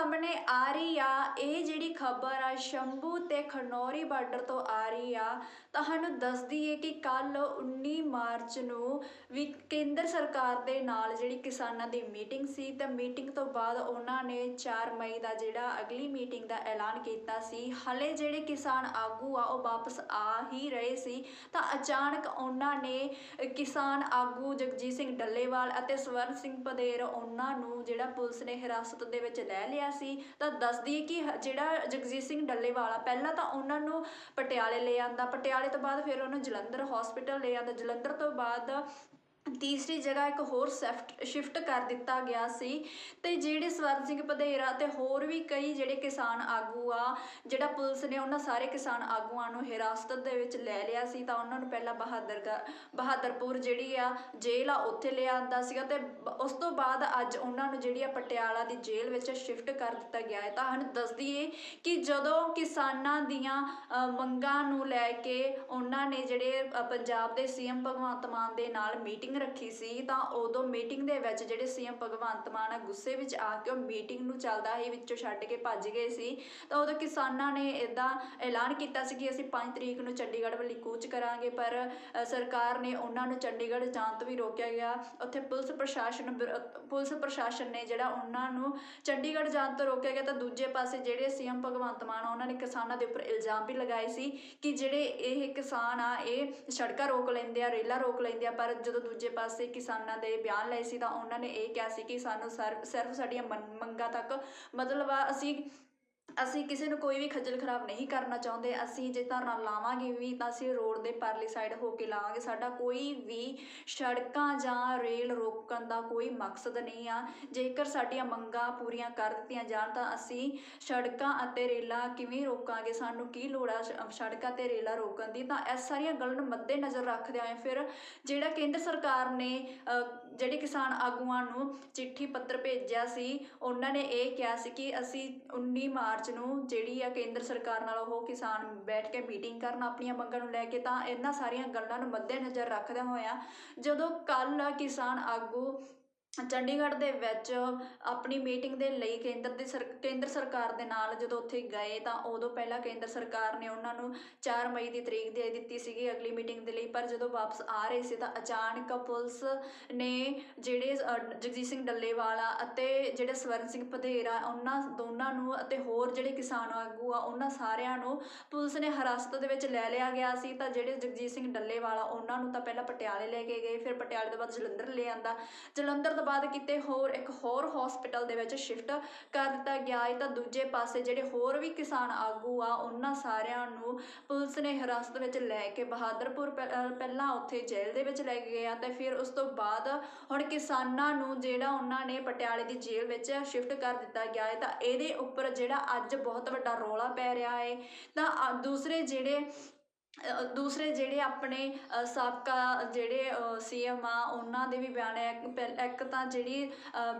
ਸਾਹਮਣੇ ਆ ਰਹੀ ਆ, ਇਹ ਜਿਹੜੀ ਖਬਰ ਆ, ਸ਼ੰਭੂ ਤੇ ਖਨੌਰੀ ਬਾਰਡਰ ਤੋਂ ਆ ਰਹੀ ਆ, ਤੁਹਾਨੂੰ ਦੱਸਦੀ ਏ ਕਿ ਕੱਲ 19 ਮਾਰਚ ਨੂੰ ਵੀ ਕੇਂਦਰ ਸਰਕਾਰ ਦੇ ਨਾਲ ਜਿਹੜੀ ਕਿਸਾਨਾਂ ਦੀ ਮੀਟਿੰਗ ਸੀ, ਤੇ ਮੀਟਿੰਗ ਤੋਂ ਬਾਅਦ ਉਹਨਾਂ ਨੇ 4 ਮਈ ਦਾ ਜਿਹੜਾ ਅਗਲੀ ਮੀਟਿੰਗ ਦਾ ਐਲਾਨ ਕੀਤਾ ਸੀ। ਹਲੇ ਜਿਹੜੇ ਕਿਸਾਨ ਆਗੂ ਆ, ਉਹ ਵਾਪਸ ਆ ਹੀ ਰਹੇ ਸੀ। ਤਾਂ ਅਚਾਨਕ ਉਹਨਾਂ ਨੇ ਕਿਸਾਨ ਆਗੂ ਜਗਜੀਤ ਸਿੰਘ ਡੱਲੇਵਾਲ ਅਤੇ ਸਵਰਨ ਸਿੰਘ ਪਦੇਰ ਉਹਨਾਂ ਨੂੰ ਜਿਹੜਾ ਪੁਲਿਸ ਨੇ ਹਿਰਾਸਤ ਦੇ ਵਿੱਚ ਲੈ ਲਿਆ ਸੀ, ਤਾਂ ਦੱਸਦੀ ਹੈ ਕਿ ਜਿਹੜਾ ਜਗਜੀਤ ਸਿੰਘ ਡੱਲੇਵਾਲਾ ਪਹਿਲਾਂ ਤਾਂ ਉਹਨਾਂ ਨੂੰ ਪਟਿਆਲੇ ਲੈ ਆਂਦਾ। ਪਟਿਆਲੇ ਤੋਂ ਬਾਅਦ ਫਿਰ ਉਹਨੂੰ ਜਲੰਧਰ ਹਸਪੀਟਲ ਲੈ ਆਂਦਾ। ਜਲੰਧਰ ਤੋਂ ਬਾਅਦ ਤੀਸਰੀ ਜਗ੍ਹਾ ਇੱਕ ਹੋਰ ਸ਼ਿਫਟ ਸ਼ਿਫਟ ਕਰ ਦਿੱਤਾ ਗਿਆ ਸੀ ਤੇ ਜਿਹੜੇ ਸਵਰਨ ਸਿੰਘ ਪਧੇਰਾ ਤੇ ਹੋਰ ਵੀ ਕਈ ਜਿਹੜੇ ਕਿਸਾਨ ਆਗੂ ਆ, ਜਿਹੜਾ ਪੁਲਿਸ ਨੇ ਉਹਨਾਂ ਸਾਰੇ ਕਿਸਾਨ ਆਗੂਆਂ ਨੂੰ ਹਿਰਾਸਤ ਦੇ ਵਿੱਚ ਲੈ ਲਿਆ ਸੀ, ਤਾਂ ਉਹਨਾਂ ਨੂੰ ਪਹਿਲਾਂ ਬਹਾਦਰ ਬਹਾਦਰਪੁਰ ਜਿਹੜੀ ਆ, ਜੇਲ੍ਹ ਆ, ਉੱਥੇ ਲਿਆਂਦਾ ਸੀਗਾ ਤੇ ਉਸ ਤੋਂ ਬਾਅਦ ਅੱਜ ਉਹਨਾਂ ਨੂੰ ਜਿਹੜੀ ਆ ਪਟਿਆਲਾ ਦੀ ਜੇਲ੍ਹ ਵਿੱਚ ਸ਼ਿਫਟ ਕਰ ਦਿੱਤਾ ਗਿਆ ਹੈ। ਤਾਂ ਸਾਨੂੰ ਦੱਸ ਦਈਏ ਕਿ ਜਦੋਂ ਕਿਸਾਨਾਂ ਦੀਆਂ ਮੰਗਾਂ ਨੂੰ ਲੈ ਕੇ ਉਹਨਾਂ ਨੇ ਜਿਹੜੇ ਪੰਜਾਬ ਦੇ ਸੀਐਮ ਭਗਵੰਤ ਮਾਨ ਦੇ ਨਾਲ ਮੀਟਿੰਗ ਰੱਖੀ ਸੀ, ਤਾਂ ਉਦੋਂ ਮੀਟਿੰਗ ਦੇ ਵਿੱਚ ਜਿਹੜੇ ਸੀਐਮ ਭਗਵੰਤ ਮਾਨ ਆ, ਗੁੱਸੇ ਵਿੱਚ ਆ ਕੇ ਉਹ ਮੀਟਿੰਗ ਨੂੰ ਚੱਲਦਾ ਹੀ ਵਿੱਚੋਂ ਛੱਡ ਕੇ ਭੱਜ ਗਏ ਸੀ। ਤਾਂ ਉਦੋਂ ਕਿਸਾਨਾਂ ਨੇ ਇਦਾਂ ਐਲਾਨ ਕੀਤਾ ਸੀ ਕਿ ਅਸੀਂ 5 ਤਰੀਕ ਨੂੰ ਚੰਡੀਗੜ੍ਹ ਵੱਲ ਕੂਚ ਕਰਾਂਗੇ, ਪਰ ਸਰਕਾਰ ਨੇ ਉਹਨਾਂ ਨੂੰ ਚੰਡੀਗੜ੍ਹ ਜਾਣ ਤੋਂ ਵੀ ਰੋਕਿਆ ਗਿਆ। ਉੱਥੇ ਪੁਲਿਸ ਪ੍ਰਸ਼ਾਸਨ ਪੁਲਿਸ ਪ੍ਰਸ਼ਾਸਨ ਨੇ ਜਿਹੜਾ ਉਹਨਾਂ ਨੂੰ ਚੰਡੀਗੜ੍ਹ ਜਾਣ ਤੋਂ ਰੋਕਿਆ ਗਿਆ, ਤਾਂ ਦੂਜੇ ਪਾਸੇ ਜਿਹੜੇ ਸੀਐਮ ਭਗਵੰਤ ਮਾਨ ਉਹਨਾਂ ਨੇ ਕਿਸਾਨਾਂ ਦੇ ਉੱਪਰ ਇਲਜ਼ਾਮ ਵੀ ਲਗਾਏ ਸੀ ਕਿ ਜਿਹੜੇ ਇਹ ਕਿਸਾਨ ਆ, ਇਹ ਸੜਕਾਂ ਰੋਕ ਲੈਂਦੇ ਆ, ਰੇਲਾਂ ਰੋਕ ਲੈਂਦੇ ਆ, ਪਰ ਜਦੋਂ ਦੂਜੇ ਪਾਸੇ ਕਿਸਾਨਾਂ ਦੇ ਬਿਆਨ ਲਏ ਸੀ ਤਾਂ ਉਹਨਾਂ ਨੇ ਇਹ ਕਿਹਾ ਸੀ ਕਿ ਸਾਨੂੰ ਸਰ- ਸਿਰਫ ਸਾਡੀਆਂ ਮੰਗਾਂ ਤੱਕ ਮਤਲਬ ਅਸੀਂ ਅਸੀਂ ਕਿਸੇ ਨੂੰ ਕੋਈ ਵੀ ਖੱਜਲ ਖਰਾਬ ਨਹੀਂ ਕਰਨਾ ਚਾਹੁੰਦੇ, ਅਸੀਂ ਜੇ ਧਰਨਾ ਲਾਵਾਂਗੇ ਵੀ, ਤਾਂ ਅਸੀਂ ਰੋਡ ਦੇ ਪਰਲੀ ਸਾਈਡ ਹੋ ਕੇ ਲਾਵਾਂਗੇ। ਸਾਡਾ ਕੋਈ ਵੀ ਸੜਕਾਂ ਜਾਂ ਰੇਲ ਰੋਕਣ ਦਾ ਕੋਈ ਮਕਸਦ ਨਹੀਂ ਆ। ਜੇਕਰ ਸਾਡੀਆਂ ਮੰਗਾਂ ਪੂਰੀਆਂ ਕਰ ਦਿੱਤੀਆਂ ਜਾਣ, ਤਾਂ ਅਸੀਂ ਸੜਕਾਂ ਅਤੇ ਰੇਲਾਂ ਕਿਵੇਂ ਰੋਕਾਂਗੇ? ਸਾਨੂੰ ਕੀ ਲੋੜ ਆ ਸੜਕਾਂ ਤੇ ਰੇਲਾਂ ਰੋਕਣ ਦੀ? ਤਾਂ ਇਸ ਸਾਰੀਆਂ ਗੱਲਾਂ ਨੂੰ ਮੱਦੇ ਨਜ਼ਰ ਰੱਖਦੇ ਹੋਏ ਫਿਰ ਜਿਹੜਾ ਕੇਂਦਰ ਸਰਕਾਰ ਨੇ ਜਿਹੜੇ ਕਿਸਾਨ ਆਗੂਆਂ ਨੂੰ ਚਿੱਠੀ ਪੱਤਰ ਭੇਜਿਆ ਸੀ, ਉਹਨਾਂ ਨੇ ਇਹ ਕਿਹਾ ਸੀ ਕਿ ਅਸੀਂ 19 ਮਾਰਚ ਨੂੰ, ਜਿਹੜੀ ਆ ਕੇਂਦਰ ਸਰਕਾਰ ਨਾਲ ਉਹ ਕਿਸਾਨ ਬੈਠ ਕੇ ਮੀਟਿੰਗ ਕਰਨ ਆਪਣੀਆਂ ਮੰਗਾਂ ਨੂੰ ਲੈ ਕੇ ਤਾਂ ਇਹਨਾਂ ਸਾਰੀਆਂ ਗੱਲਾਂ ਨੂੰ ਮੱਦੇਨਜ਼ਰ ਰੱਖਦਿਆਂ ਹੋਇਆਂ ਜਦੋਂ ਕੱਲ ਕਿਸਾਨ ਆਗੂ ਚੰਡੀਗੜ੍ਹ ਦੇ ਵਿੱਚ ਆਪਣੀ ਮੀਟਿੰਗ ਦੇ ਲਈ ਕੇਂਦਰ ਦੀ ਸਰ, ਕੇਂਦਰ ਸਰਕਾਰ ਦੇ ਨਾਲ ਜਦੋਂ ਉੱਥੇ ਗਏ ਤਾਂ ਉਦੋਂ ਪਹਿਲਾਂ ਕੇਂਦਰ ਸਰਕਾਰ ਨੇ ਉਹਨਾਂ ਨੂੰ 4 ਮਈ ਦੀ ਤਰੀਕ ਦੇ ਦਿੱਤੀ ਸੀਗੀ ਅਗਲੀ ਮੀਟਿੰਗ ਦੇ ਲਈ, ਪਰ ਜਦੋਂ ਵਾਪਸ ਆ ਰਹੇ ਸੀ ਤਾਂ ਅਚਾਨਕ ਪੁਲਿਸ ਨੇ ਜਿਹੜੇ ਜਗਜੀਤ ਸਿੰਘ ਡੱਲੇਵਾਲਾ ਅਤੇ ਜਿਹੜੇ ਸਵਰਨ ਸਿੰਘ ਪਧੇਰਾ ਉਹਨਾਂ ਦੋਨਾਂ ਨੂੰ ਅਤੇ ਹੋਰ ਜਿਹੜੇ ਕਿਸਾਨ ਆਗੂ ਆ, ਉਹਨਾਂ ਸਾਰਿਆਂ ਨੂੰ ਪੁਲਿਸ ਨੇ ਹਿਰਾਸਤ ਦੇ ਵਿੱਚ ਲੈ ਲਿਆ ਗਿਆ ਸੀ। ਤਾਂ ਜਿਹੜੇ ਜਗਜੀਤ ਸਿੰਘ ਡੱਲੇਵਾਲਾ, ਉਹਨਾਂ ਨੂੰ ਤਾਂ ਪਹਿਲਾਂ ਪਟਿਆਲੇ ਲੈ ਕੇ ਗਏ, ਫਿਰ ਪਟਿਆਲੇ ਤੋਂ ਬਾਅਦ ਜਲੰਧਰ ਲੈ ਆਂਦਾ। ਜਲੰਧਰ ਤੋਂ ਬਾਅਦ ਕਿਤੇ ਹੋਰ, ਇੱਕ ਹੋਰ ਹਸਪੀਟਲ ਦੇ ਵਿੱਚ ਸ਼ਿਫਟ ਕਰ ਦਿੱਤਾ ਗਿਆ ਹੈ, ਤਾਂ ਦੂਜੇ ਪਾਸੇ ਜਿਹੜੇ ਹੋਰ ਵੀ ਕਿਸਾਨ ਆਗੂ ਆ, ਉਹਨਾਂ ਸਾਰਿਆਂ ਨੂੰ ਪੁਲਿਸ ਨੇ ਹਿਰਾਸਤ ਵਿੱਚ ਲੈ ਕੇ ਬਹਾਦਰਪੁਰ ਪਹਿਲਾਂ ਉੱਥੇ ਜੇਲ੍ਹ ਦੇ ਵਿੱਚ ਲੈ ਕੇ ਗਏ ਆ, ਤੇ ਫਿਰ ਉਸ ਤੋਂ ਬਾਅਦ ਹੁਣ ਕਿਸਾਨਾਂ ਨੂੰ ਜਿਹੜਾ ਉਹਨਾਂ ਨੇ ਪਟਿਆਲੇ ਦੀ ਜੇਲ੍ਹ ਵਿੱਚ ਸ਼ਿਫਟ ਕਰ ਦਿੱਤਾ ਗਿਆ ਹੈ, ਤਾਂ ਇਹਦੇ ਉੱਪਰ ਜਿਹੜਾ ਅੱਜ ਬਹੁਤ ਵੱਡਾ ਰੌਲਾ ਪੈ ਰਿਹਾ ਹੈ, ਤਾਂ ਦੂਸਰੇ ਜਿਹੜੇ ਦੂਸਰੇ ਜਿਹੜੇ ਆਪਣੇ ਸਾਬਕਾ ਜਿਹੜੇ ਸੀਐਮ ਆ, ਉਹਨਾਂ ਦੇ ਵੀ ਬਿਆਨ ਹੈ। ਇੱਕ ਇੱਕ ਤਾਂ ਜਿਹੜੀ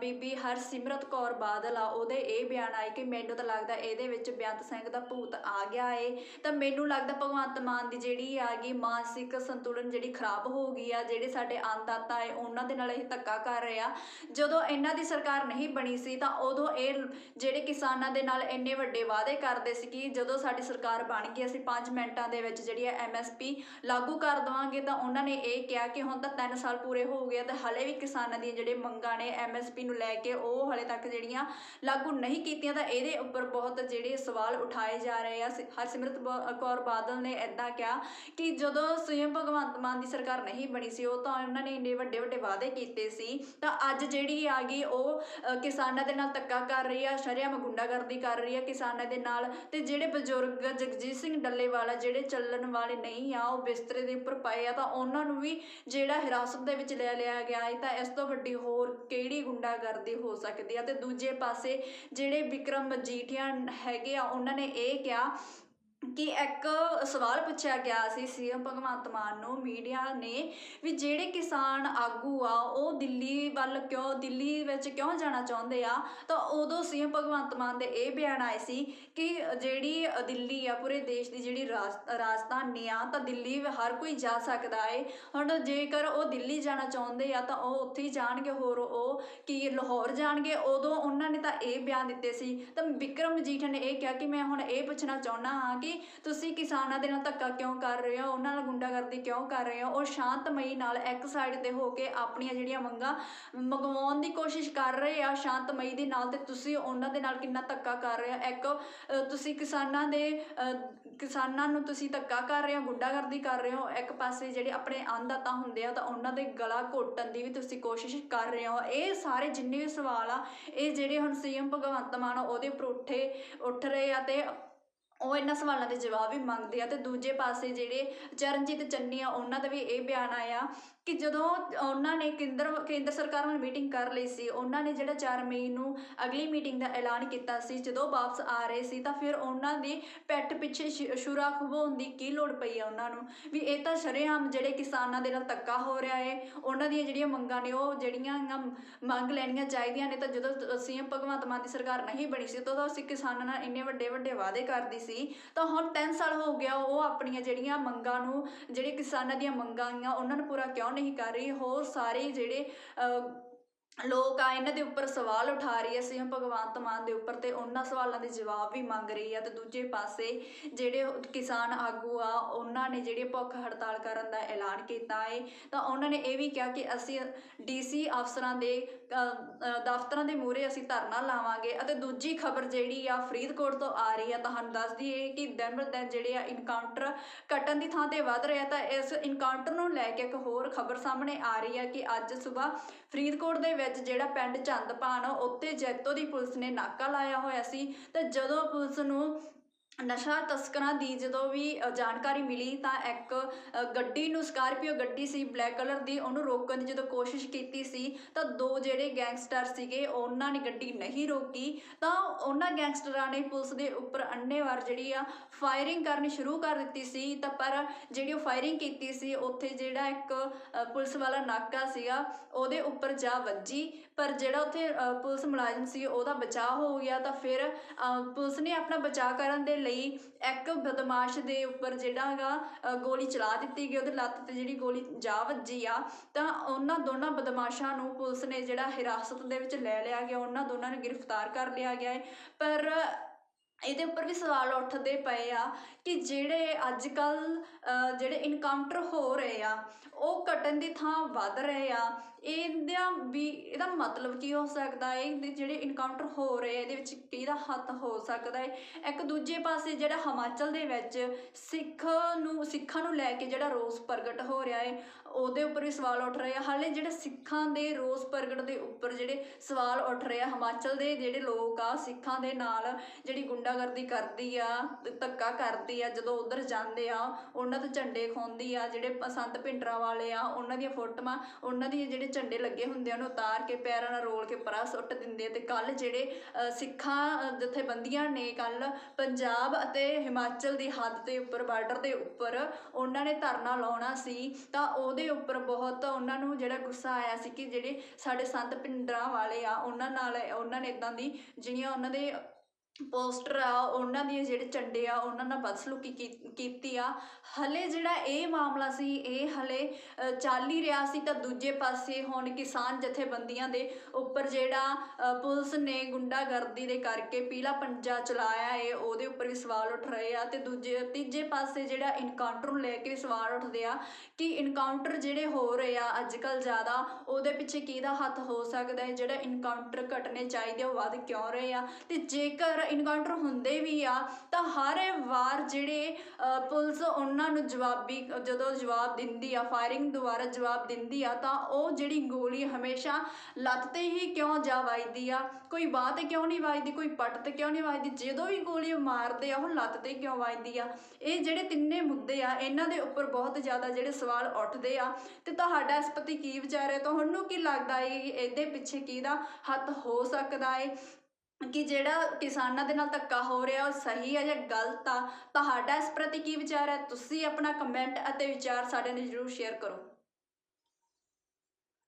ਬੀਬੀ ਹਰਸਿਮਰਤ ਕੌਰ ਬਾਦਲ ਆ, ਉਹਦੇ ਇਹ ਬਿਆਨ ਆਏ ਕਿ ਮੈਨੂੰ ਤਾਂ ਲੱਗਦਾ ਇਹਦੇ ਵਿੱਚ ਬੇਅੰਤ ਸਿੰਘ ਦਾ ਭੂਤ ਆ ਗਿਆ ਏ। ਤਾਂ ਮੈਨੂੰ ਲੱਗਦਾ ਭਗਵੰਤ ਮਾਨ ਦੀ ਜਿਹੜੀ ਆ ਗਈ ਮਾਨਸਿਕ ਸੰਤੁਲਨ ਜਿਹੜੀ ਖਰਾਬ ਹੋ ਗਈ ਆ, ਜਿਹੜੇ ਸਾਡੇ ਅੰਨਦਾਤਾ ਏ, ਉਹਨਾਂ ਦੇ ਨਾਲ ਇਹ ਧੱਕਾ ਕਰ ਰਿਹਾ ਜਦੋਂ ਇਹਨਾਂ ਦੀ ਸਰਕਾਰ ਨਹੀਂ ਬਣੀ ਸੀ, ਤਾਂ ਉਦੋਂ ਇਹ ਜਿਹੜੇ ਕਿਸਾਨਾਂ ਦੇ ਨਾਲ ਇੰਨੇ ਵੱਡੇ ਵਾਅਦੇ ਕਰਦੇ ਸੀ ਕਿ ਜਦੋਂ ਸਾਡੀ ਸਰਕਾਰ ਬਣ ਗਈ, ਅਸੀਂ 5 ਮਿੰਟਾਂ ਦੇ ਵਿੱਚ ਜਿਹੜੀ ਹੈ ਐਮਐਸਪੀ ਲਾਗੂ ਕਰ ਦਵਾਂਗੇ, ਤਾਂ ਉਹਨਾਂ ਨੇ ਇਹ ਕਿਹਾ ਕਿ ਹੁਣ ਤਾਂ 3 ਸਾਲ ਪੂਰੇ ਹੋ ਗਏ ਤੇ ਹਲੇ ਵੀ ਕਿਸਾਨਾਂ ਦੀਆਂ ਜਿਹੜੇ ਮੰਗਾਂ ਨੇ ਐਮਐਸਪੀ ਨੂੰ ਲੈ ਕੇ ਉਹ ਹਲੇ ਤੱਕ ਜਿਹੜੀਆਂ ਲਾਗੂ ਨਹੀਂ ਕੀਤੀਆਂ, ਤਾਂ ਇਹਦੇ ਉੱਪਰ ਬਹੁਤ ਜਿਹੜੇ ਸਵਾਲ ਉਠਾਏ ਜਾ ਰਹੇ ਆ। ਹਰਸਿਮਰਤ ਕੌਰ ਬਾਦਲ ਨੇ ਇਦਾਂ ਕਿਹਾ ਕਿ ਜਦੋਂ ਸੀਐਮ ਭਗਵੰਤ ਮਾਨ ਦੀ ਸਰਕਾਰ ਨਹੀਂ ਬਣੀ ਸੀ, ਉਹ ਤਾਂ ਉਹਨਾਂ ਨੇ ਇੰਨੇ ਵੱਡੇ ਵੱਡੇ ਵਾਅਦੇ ਕੀਤੇ ਸੀ, ਤਾਂ ਅੱਜ ਜਿਹੜੀ ਆ ਗਈ ਉਹ ਕਿਸਾਨਾਂ ਦੇ ਨਾਲ ਧੱਕਾ ਕਰ ਰਹੀ ਆ ਸ਼ਰੇਆਮ ਗੁੰਡਾਗਰਦੀ ਕਰ ਰਹੀ ਆ ਕਿਸਾਨਾਂ ਦੇ ਨਾਲ, ਤੇ ਜਿਹੜੇ ਬਜ਼ੁਰਗ ਜਗਜੀਤ ਸਿੰਘ ਡੱਲੇਵਾਲਾ ਜਿਹੜੇ ਚੱਲਣ ਵਾਲੇ ਨਹੀਂ ਆ, ਉਹ ਬਿਸਤਰੇ ਦੇ ਉੱਪਰ ਪਏ ਆ, ਤਾਂ ਉਹਨਾਂ ਨੂੰ ਵੀ ਜਿਹੜਾ ਹਿਰਾਸਤ ਦੇ ਵਿੱਚ ਲੈ ਲਿਆ ਗਿਆ ਹੈ ਤਾਂ ਇਸ ਤੋਂ ਵੱਡੀ ਹੋਰ ਕਿਹੜੀ ਗੁੰਡਾਗਰਦੀ ਹੋ ਸਕਦੀ ਆ? ਤੇ ਦੂਜੇ ਪਾਸੇ ਜਿਹੜੇ ਵਿਕਰਮ ਮਜੀਠੀਆ ਹੈਗੇ ਆ, ਉਹਨਾਂ ਨੇ ਇਹ ਕਿਹਾ ਕਿ ਇੱਕ ਸਵਾਲ ਪੁੱਛਿਆ ਗਿਆ ਸੀ ਸੀਐਮ ਭਗਵੰਤ ਮਾਨ ਨੂੰ, ਮੀਡੀਆ ਨੇ, ਵੀ ਜਿਹੜੇ ਕਿਸਾਨ ਆਗੂ ਆ, ਉਹ ਦਿੱਲੀ ਵੱਲ ਕਿਉਂ, ਦਿੱਲੀ ਵਿੱਚ ਕਿਉਂ ਜਾਣਾ ਚਾਹੁੰਦੇ ਆ? ਤਾਂ ਉਦੋਂ ਸੀਐਮ ਭਗਵੰਤ ਮਾਨ ਦੇ ਇਹ ਬਿਆਨ ਆਏ ਸੀ ਕਿ ਜਿਹੜੀ ਦਿੱਲੀ ਆ, ਪੂਰੇ ਦੇਸ਼ ਦੀ ਜਿਹੜੀ ਰਾਜ- ਰਾਜਧਾਨੀ ਆ, ਤਾਂ ਦਿੱਲੀ ਹਰ ਕੋਈ ਜਾ ਸਕਦਾ ਏ। ਹੁਣ ਜੇਕਰ ਉਹ ਦਿੱਲੀ ਜਾਣਾ ਚਾਹੁੰਦੇ ਆ, ਤਾਂ ਉਹ ਉੱਥੇ ਹੀ ਜਾਣਗੇ, ਹੋਰ ਉਹ ਕਿ ਲਾਹੌਰ ਜਾਣਗੇ? ਉਦੋਂ ਉਹਨਾਂ ਨੇ ਤਾਂ ਇਹ ਬਿਆਨ ਦਿੱਤੇ ਸੀ। ਤਾਂ ਵਿਕਰਮ ਮਜੀਠੀਆ ਨੇ ਇਹ ਕਿਹਾ ਕਿ ਮੈਂ ਹੁਣ ਇਹ ਪੁੱਛਣਾ ਚਾਹੁੰਦਾ ਹਾਂ ਕਿ ਤੁਸੀਂ ਕਿਸਾਨਾਂ ਦੇ ਨਾਲ ਧੱਕਾ ਕਿਉਂ ਕਰ ਰਹੇ ਹੋ? ਉਹਨਾਂ ਨਾਲ ਗੁੰਡਾਗਰਦੀ ਕਿਉਂ ਕਰ ਰਹੇ ਹੋ? ਉਹ ਸ਼ਾਂਤਮਈ ਨਾਲ ਇੱਕ ਸਾਈਡ ਤੇ ਹੋ ਕੇ ਆਪਣੀਆਂ ਜਿਹੜੀਆਂ ਮੰਗਾਂ ਮੰਗਵਾਉਣ ਦੀ ਕੋਸ਼ਿਸ਼ ਕਰ ਰਹੇ ਆ, ਸ਼ਾਂਤਮਈ ਦੇ ਨਾਲ ਤੇ ਤੁਸੀਂ ਉਹਨਾਂ ਦੇ ਨਾਲ ਕਿੰਨਾ ਧੱਕਾ ਕਰ ਰਹੇ ਹੋ? ਇੱਕ ਤੁਸੀਂ ਕਿਸਾਨਾਂ ਦੇ ਕਿਸਾਨਾਂ ਨੂੰ ਤੁਸੀਂ ਧੱਕਾ ਕਰ ਰਹੇ ਹੋ, ਗੁੰਡਾਗਰਦੀ ਕਰ ਰਹੇ ਹੋ? ਇੱਕ ਪਾਸੇ ਜਿਹੜੇ ਆਪਣੇ ਅੰਨਦਾਤਾ ਹੁੰਦੇ ਆ ਤਾਂ ਉਹਨਾਂ ਦੇ ਗਲਾ ਘੋਟਣ ਦੀ ਵੀ ਤੁਸੀਂ ਕੋਸ਼ਿਸ਼ ਕਰ ਰਹੇ ਹੋ। ਇਹ ਸਾਰੇ ਜਿੰਨੇ ਵੀ ਸਵਾਲ ਆ, ਇਹ ਜਿਹੜੇ ਹੁਣ ਸੀਐਮ ਭਗਵੰਤ ਮਾਨ ਉਹਦੇ ਉੱਪਰ ਉੱਠੇ, ਉੱਠ ਰਹੇ ਆ ਤੇ ਉਹ ਇਹਨਾਂ ਸਵਾਲਾਂ ਦੇ ਜਵਾਬ ਵੀ ਮੰਗਦੇ ਆ ਤੇ ਦੂਜੇ ਪਾਸੇ ਜਿਹੜੇ ਚਰਨਜੀਤ ਚੰਨੀ ਆ, ਉਹਨਾਂ ਦਾ ਵੀ ਇਹ ਬਿਆਨ ਆਇਆ ਕਿ ਜਦੋਂ ਉਹਨਾਂ ਨੇ ਕੇਂਦਰ ਕੇਂਦਰ ਸਰਕਾਰ ਨਾਲ ਮੀਟਿੰਗ ਕਰ ਲਈ ਸੀ, ਉਹਨਾਂ ਨੇ ਜਿਹੜਾ 4 ਮਈ ਨੂੰ ਅਗਲੀ ਮੀਟਿੰਗ ਦਾ ਐਲਾਨ ਕੀਤਾ ਸੀ, ਜਦੋਂ ਵਾਪਸ ਆ ਰਹੇ ਸੀ, ਤਾਂ ਫਿਰ ਉਹਨਾਂ ਦੀ ਪੈਠ ਪਿੱਛੇ ਸ਼ੁ- ਸ਼ੁਰਾ ਖਵਾਉਣ ਦੀ ਕੀ ਲੋੜ ਪਈ ਆ ਉਹਨਾਂ ਨੂੰ? ਵੀ ਇਹ ਤਾਂ ਸ਼ਰੇਆਮ ਜਿਹੜੇ ਕਿਸਾਨਾਂ ਦੇ ਨਾਲ ਧੱਕਾ ਹੋ ਰਿਹਾ ਹੈ ਉਹਨਾਂ ਦੀਆਂ ਜਿਹੜੀਆਂ ਮੰਗਾਂ ਨੇ, ਉਹ ਜਿਹੜੀਆਂ ਮੰਗ ਲੈਣੀਆਂ ਚਾਹੀਦੀਆਂ ਨੇ, ਤਾਂ ਜਦੋਂ ਸੀਐਮ ਭਗਵੰਤ ਮਾਨ ਦੀ ਸਰਕਾਰ ਨਹੀਂ ਬਣੀ ਸੀ, ਉਦੋਂ ਅਸੀਂ ਕਿਸਾਨਾਂ ਨਾਲ ਇੰਨੇ ਵੱਡੇ ਵੱਡੇ ਵਾਅਦੇ ਕਰਦੀ ਸੀ। ਤਾਂ ਹੁਣ 3 ਸਾਲ ਹੋ ਗਿਆ ਉਹ ਆਪਣੀਆਂ ਜਿਹੜੀਆਂ ਮੰਗਾਂ ਨੂੰ ਜਿਹੜੇ ਕਿਸਾਨਾਂ ਦੀਆਂ ਮੰਗਾਂ ਆ ਉਹਨਾਂ ਨੂੰ ਪੂਰਾ ਕਿਉਂ ਨਹੀਂ ਕਰ ਰਹੀ? ਹੋਰ ਸਾਰੇ ਜਿਹੜੇ ਅਹ, ਲੋਕ ਆ, ਇਹਨਾਂ ਦੇ ਉੱਪਰ ਸਵਾਲ ਉਠਾ ਰਹੀ ਹੈ ਸੀਐਮ ਭਗਵੰਤ ਮਾਨ ਦੇ ਉੱਪਰ, ਤੇ ਉਹਨਾਂ ਸਵਾਲਾਂ ਦੇ ਜਵਾਬ ਵੀ ਮੰਗ ਰਹੀ ਆ। ਤੇ ਦੂਜੇ ਪਾਸੇ ਜਿਹੜੇ ਕਿਸਾਨ ਆਗੂ ਆ, ਉਹਨਾਂ ਨੇ ਜਿਹੜੀ ਭੁੱਖ ਹੜਤਾਲ ਕਰਨ ਦਾ ਐਲਾਨ ਕੀਤਾ ਹੈ ਤਾਂ ਉਹਨਾਂ ਨੇ ਇਹ ਵੀ ਕਿਹਾ ਕਿ ਅਸੀਂ ਡੀਸੀ ਅਫਸਰਾਂ ਦੇ ਦਫ਼ਤਰਾਂ ਦੇ ਮੂਹਰੇ ਅਸੀਂ ਧਰਨਾ ਲਾਵਾਂਗੇ। ਅਤੇ ਦੂਜੀ ਖਬਰ ਜਿਹੜੀ ਆ, ਫਰੀਦਕੋਟ ਤੋਂ ਆ ਰਹੀ ਆ, ਤੁਹਾਨੂੰ ਦੱਸ ਦਈਏ ਕਿ ਦਿਨ ਬਰ ਦਿਨ ਜਿਹੜੇ ਆ ਇਨਕਾਊਂਟਰ ਘਟਣ ਦੀ ਥਾਂ ਤੇ ਵੱਧ ਰਿਹਾ, ਤਾਂ ਇਸ ਇਨਕਾਊਂਟਰ ਨੂੰ ਲੈ ਕੇ ਇੱਕ ਹੋਰ ਖਬਰ ਸਾਹਮਣੇ ਆ ਰਹੀ ਆ ਕਿ ਅੱਜ ਸਵੇਰ ਫਰੀਦਕੋਟ ਦੇ ਵਿੱਚ ਜਿਹੜਾ ਪਿੰਡ ਚੰਦਪਾਨ ਆ, ਉੱਥੇ ਜੈਤੋ ਦੀ ਪੁਲਿਸ ਨੇ ਨਾਕਾ ਲਾਇਆ ਹੋਇਆ ਸੀ ਤੇ ਜਦੋਂ ਪੁਲਿਸ ਨੂੰ ਨਸ਼ਾ ਤਸਕਰਾਂ ਦੀ ਜਦੋਂ ਵੀ ਜਾਣਕਾਰੀ ਮਿਲੀ ਤਾਂ ਇੱਕ ਗੱਡੀ ਨੂੰ ਸਕਾਰਪੀਓ ਗੱਡੀ ਸੀ ਬਲੈਕ ਕਲਰ ਦੀ, ਉਹਨੂੰ ਰੋਕਣ ਦੀ ਜਦੋਂ ਕੋਸ਼ਿਸ਼ ਕੀਤੀ ਸੀ ਤਾਂ ਦੋ ਜਿਹੜੇ ਗੈਂਗਸਟਰ ਸੀਗੇ ਉਹਨਾਂ ਨੇ ਗੱਡੀ ਨਹੀਂ ਰੋਕੀ। ਤਾਂ ਉਹਨਾਂ ਗੈਂਗਸਟਰਾਂ ਨੇ ਪੁਲਿਸ ਦੇ ਉੱਪਰ ਅੰਨੇਵਾਰ ਜਿਹੜੀ ਆ ਫਾਇਰਿੰਗ ਕਰਨੀ ਸ਼ੁਰੂ ਕਰ ਦਿੱਤੀ ਸੀ। ਤਾਂ ਪਰ ਜਿਹੜੀ ਉਹ ਫਾਇਰਿੰਗ ਕੀਤੀ ਸੀ, ਉੱਥੇ ਜਿਹੜਾ ਇੱਕ ਪੁਲਿਸ ਵਾਲਾ ਨਾਕਾ ਸੀਗਾ, ਉਹਦੇ ਉੱਪਰ ਜਾ ਵੱਜੀ। ਪਰ ਜਿਹੜਾ ਉੱਥੇ ਪੁਲਿਸ ਮੁਲਾਜ਼ਮ ਸੀ ਉਹਦਾ ਬਚਾਅ ਹੋ ਗਿਆ। ਤਾਂ ਫਿਰ ਪੁਲਿਸ ਨੇ ਆਪਣਾ ਬਚਾਅ ਕਰਨ ਦੇ ਲਈ ਇੱਕ ਬਦਮਾਸ਼ ਦੇ ਉੱਪਰ ਜਿਹੜਾ ਹੈਗਾ ਗੋਲੀ ਚਲਾ ਦਿੱਤੀ ਗਈ, ਉਹਦੇ ਲੱਤ ਤੇ ਜਿਹੜੀ ਗੋਲੀ ਜਾ ਵੱਜੀ ਆ, ਤਾਂ ਉਹਨਾਂ ਦੋਨਾਂ ਬਦਮਾਸ਼ਾਂ ਨੂੰ ਪੁਲਿਸ ਨੇ ਜਿਹੜਾ ਹਿਰਾਸਤ ਦੇ ਵਿੱਚ ਲੈ ਲਿਆ ਗਿਆ, ਉਹਨਾਂ ਦੋਨਾਂ ਨੂੰ ਗ੍ਰਿਫਤਾਰ ਕਰ ਲਿਆ ਗਿਆ ਹੈ। ਪਰ ਇਹਦੇ ਉੱਪਰ ਵੀ ਸਵਾਲ ਉੱਠਦੇ ਪਏ ਆ ਕਿ ਜਿਹੜੇ ਅੱਜ ਕੱਲ ਜਿਹੜੇ ਇਨਕਾਊਂਟਰ ਹੋ ਰਹੇ ਆ, ਉਹ ਘਟਣ ਦੀ ਥਾਂ ਵੱਧ ਰਹੇ ਆ। ਇਹਦਾ ਵੀ ਇਹਦਾ ਮਤਲਬ ਕੀ ਹੋ ਸਕਦਾ ਹੈ? ਇਹਦੇ ਜਿਹੜੇ ਇਨਕਾਊਂਟਰ ਹੋ ਰਹੇ ਇਹਦੇ ਵਿੱਚ ਕਿਹਦਾ ਹੱਥ ਹੋ ਸਕਦਾ ਹੈ? ਇੱਕ ਦੂਜੇ ਪਾਸੇ ਜਿਹੜਾ ਹਿਮਾਚਲ ਦੇ ਵਿੱਚ ਸਿੱਖ ਨੂੰ, ਸਿੱਖਾਂ ਨੂੰ ਲੈ ਕੇ ਜਿਹੜਾ ਰੋਸ ਪ੍ਰਗਟ ਹੋ ਰਿਹਾ ਹੈ, ਉਹਦੇ ਉੱਪਰ ਵੀ ਸਵਾਲ ਉੱਠ ਰਹੇ ਆ। ਹਾਲੇ ਜਿਹੜੇ ਸਿੱਖਾਂ ਦੇ ਰੋਸ ਪ੍ਰਗਟ ਦੇ ਉੱਪਰ ਜਿਹੜੇ ਸਵਾਲ ਉੱਠ ਰਹੇ ਆ, ਹਿਮਾਚਲ ਦੇ ਜਿਹੜੇ ਲੋਕ ਆ, ਸਿੱਖਾਂ ਦੇ ਨਾਲ ਜਿਹੜੀ ਗੁੰਡਾਗਰਦੀ ਕਰਦੀ ਆ, ਧੱਕਾ ਕਰਦੀ ਆ, ਜਦੋਂ ਉਧਰ ਜਾਂਦੇ ਆ, ਉਹਨਾਂ ਤੋਂ ਝੰਡੇ ਖੋਂਦੀ ਆ, ਜਿਹੜੇ ਪ- ਸੰਤ ਭਿੰਡਰਾਂ ਵਾਲੇ ਆ, ਉਹਨਾਂ ਦੀਆਂ ਫੋਟੋਆਂ, ਉਹਨਾਂ ਦੇ ਜਿਹੜੇ ਝੰਡੇ ਲੱਗੇ ਹੁੰਦੇ ਉਹਨੂੰ ਉਤਾਰ ਕੇ ਪੈਰਾਂ ਨਾਲ ਰੋਲ ਕੇ ਪਰਾਂ ਸੁੱਟ ਦਿੰਦੇ ਤੇ ਕੱਲ ਜਿਹੜੇ ਸਿੱਖਾਂ ਜਥੇਬੰਦੀਆਂ ਨੇ ਕੱਲ ਪੰਜਾਬ ਅਤੇ ਹਿਮਾਚਲ ਦੀ ਹੱਦ ਦੇ ਉੱਪਰ, ਬਾਰਡਰ ਦੇ ਉੱਪਰ ਉਹਨਾਂ ਨੇ ਧਰਨਾ ਲਾਉਣਾ ਸੀ, ਤਾਂ ਉਹਦੇ ਉੱਪਰ ਬਹੁਤ ਉਹਨਾਂ ਨੂੰ ਜਿਹੜਾ ਗੁੱਸਾ ਆਇਆ ਸੀ ਕਿ ਜਿਹੜੇ ਸਾਡੇ ਸੰਤ ਪਿੰਡਰਾਂ ਵਾਲੇ ਆ, ਉਹਨਾਂ ਨਾਲ, ਉਹਨਾਂ ਨੇ ਇਦਾਂ ਦੀ, ਜਿਹੜੀਆਂ ਉਹਨਾਂ ਦੇ ਪੋਸਟਰ ਆ, ਉਹਨਾਂ ਦੀਆਂ ਜਿਹੜੇ ਝੰਡੇ ਆ, ਉਹਨਾਂ ਨਾਲ ਬਦਸਲੂਕੀ ਕੀਤੀ ਆ। ਹਲੇ ਜਿਹੜਾ ਇਹ ਮਾਮਲਾ ਸੀ, ਇਹ ਹਲੇ ਚੱਲ ਹੀ ਰਿਹਾ ਸੀ ਤਾਂ ਦੂਜੇ ਪਾਸੇ ਹੁਣ ਕਿਸਾਨ ਜਥੇਬੰਦੀਆਂ ਦੇ ਉੱਪਰ ਜਿਹੜਾ ਪੁਲਿਸ ਨੇ ਗੁੰਡਾਗਰਦੀ ਦੇ ਕਰਕੇ ਪੀਲਾ ਪੰਜਾ ਚਲਾਇਆ ਏ, ਉਹਦੇ ਉੱਪਰ ਵੀ ਸਵਾਲ ਉੱਠ ਰਹੇ ਆ ਤੇ ਦੂਜੇ, ਤੀਜੇ ਪਾਸੇ ਜਿਹੜਾ ਇਨਕਾਊਂਟਰ ਨੂੰ ਲੈ ਕੇ ਸਵਾਲ ਉੱਠਦੇ ਆ ਕਿ ਇਨਕਾਊਂਟਰ ਜਿਹੜੇ ਹੋ ਰਹੇ ਆ ਅੱਜ ਕੱਲ ਜ਼ਿਆਦਾ, ਉਹਦੇ ਪਿੱਛੇ ਕਿਹਦਾ ਹੱਥ ਹੋ ਸਕਦਾ ਹੈ ਜਿਹੜਾ ਇਨਕਾਊਂਟਰ ਘਟਨੇ ਚਾਹੀਦੇ ਉਹ ਵੱਧ ਕਿਉਂ ਰਹੇ ਆ? ਤੇ ਜੇਕਰ ਇਨਕਾਊਂਟਰ ਹੁੰਦੇ ਵੀ ਆ, ਤਾਂ ਹਰ ਵਾਰ ਜਿਹੜੇ ਪੁਲਿਸ ਉਹਨਾਂ ਨੂੰ ਜਵਾਬੀ, ਜਦੋਂ ਜਵਾਬ ਦਿੰਦੀ ਆ ਫਾਇਰਿੰਗ ਦੁਆਰਾ ਜਵਾਬ ਦਿੰਦੀ ਆ, ਤਾਂ ਉਹ ਜਿਹੜੀ ਗੋਲੀ ਹਮੇਸ਼ਾ ਲੱਤ ਤੇ ਹੀ ਕਿਉਂ ਜਾ ਵੱਜਦੀ ਆ? ਕੋਈ ਬਾਹ ਤੇ ਕਿਉਂ ਨਹੀਂ ਵੱਜਦੀ? ਕੋਈ ਪੱਟ ਤੇ ਕਿਉਂ ਨਹੀਂ ਵੱਜਦੀ? ਜਦੋਂ ਵੀ ਗੋਲੀ ਮਾਰਦੇ ਆ, ਉਹ ਲੱਤ ਤੇ ਕਿਉਂ ਵੱਜਦੀ ਆ? ਇਹ ਜਿਹੜੇ ਤਿੰਨੇ ਮੁੱਦੇ ਆ, ਇਹਨਾਂ ਦੇ ਉੱਪਰ ਬਹੁਤ ਜ਼ਿਆਦਾ ਜਿਹੜੇ ਸਵਾਲ ਉੱਠਦੇ ਆ। ਤੇ ਤੁਹਾਡਾ ਇਸ ਪ੍ਰਤੀ ਕੀ ਵਿਚਾਰ ਹੈ? ਤੁਹਾਨੂੰ ਕੀ ਲੱਗਦਾ ਹੈ ਇਹਦੇ ਪਿੱਛੇ ਕਿਹਦਾ ਹੱਥ ਹੋ ਸਕਦਾ ਹੈ? ਕਿ ਜਿਹੜਾ ਕਿਸਾਨਾਂ ਦੇ ਨਾਲ ਧੱਕਾ ਹੋ ਰਿਹਾ, ਉਹ ਸਹੀ ਹੈ ਜਾਂ ਗਲਤ ਆ, ਤੁਹਾਡਾ ਇਸ ਪ੍ਰਤੀ ਕੀ ਵਿਚਾਰ ਹੈ? ਤੁਸੀਂ ਆਪਣਾ ਕਮੈਂਟ ਅਤੇ ਵਿਚਾਰ ਸਾਡੇ ਨਾਲ ਜ਼ਰੂਰ ਸ਼ੇਅਰ ਕਰੋ।